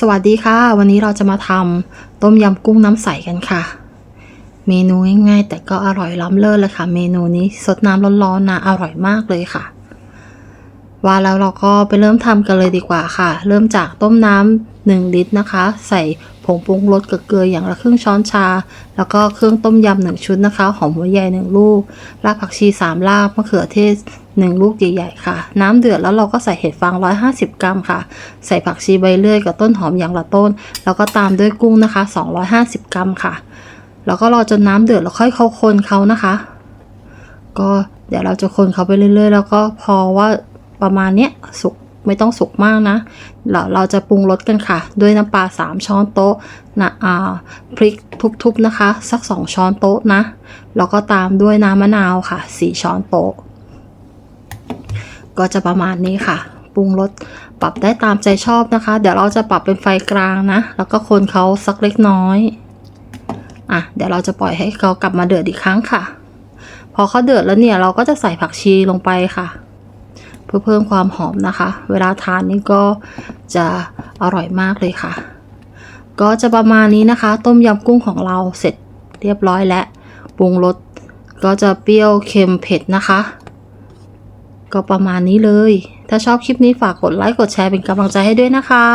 สวัสดีค่ะ วันนี้เราจะมาทำต้มยำกุ้งน้ำใสกันค่ะ เมนูง่ายๆ แต่ก็อร่อยล้ำเลิศเลยค่ะ เมนูนี้สดน้ำร้อนๆนะอร่อยมากเลยค่ะ ว่าแล้วเราก็ไปเริ่มทำกันเลยดีกว่าค่ะ เริ่มจากต้มน้ำหนึ่งลิตรนะคะ ใส่ผงปรุงรสกับเกลืออย่างละครึ่งช้อนชา แล้วก็เครื่องต้มยำหนึ่งชุดนะคะ หอมหัวใหญ่หนึ่งลูก รากผักชีสามรากมะเขือเทศ หนึ่งลูกใหญ่ๆค่ะ น้ำเดือดแล้วเราก็ใส่เห็ดฟาง 150 กรัมค่ะ ใส่ผักชีใบเลื่อยกับต้นหอมอย่างละต้น แล้วก็ตามด้วยกุ้งนะคะ 250 กรัมค่ะ แล้วก็รอจนน้ำเดือดแล้วค่อยเขาคนเขานะคะ ก็เดี๋ยวเราจะคนเขาไปเรื่อยๆ แล้วก็พอว่าประมาณเนี้ยสุกไม่ต้องสุกมากนะเราเราจะปรุงรสกันค่ะ ด้วยน้ำปลา 3 ช้อนโต๊ะนะอ่าพริกทุบๆนะคะ สัก 2 ช้อนโต๊ะนะ แล้วก็ตามด้วยน้ำมะนาวค่ะ 4 ช้อนโต๊ะ ก็จะประมาณนี้ค่ะ ปรุงรสปรับได้ตามใจชอบนะคะ เดี๋ยวเราจะปรับเป็นไฟกลางนะ แล้วก็คนเขาสักเล็กน้อย อะ เดี๋ยวเราจะปล่อยให้เขากลับมาเดือดอีกครั้งค่ะ พอเขาเดือดแล้วเนี่ยเราก็จะใส่ผักชีลงไปค่ะ เพื่อเพิ่มความหอมนะคะ เวลาทานนี่ก็จะอร่อยมากเลยค่ะ ก็จะประมาณนี้นะคะ ต้มยำกุ้งของเราเสร็จเรียบร้อยแล้ว ปรุงรสก็จะเปรี้ยวเค็มเผ็ดนะคะ ก็ประมาณนี้เลย ถ้าชอบคลิปนี้ฝากกดไลค์กดแชร์เป็นกำลังใจให้ด้วยนะคะ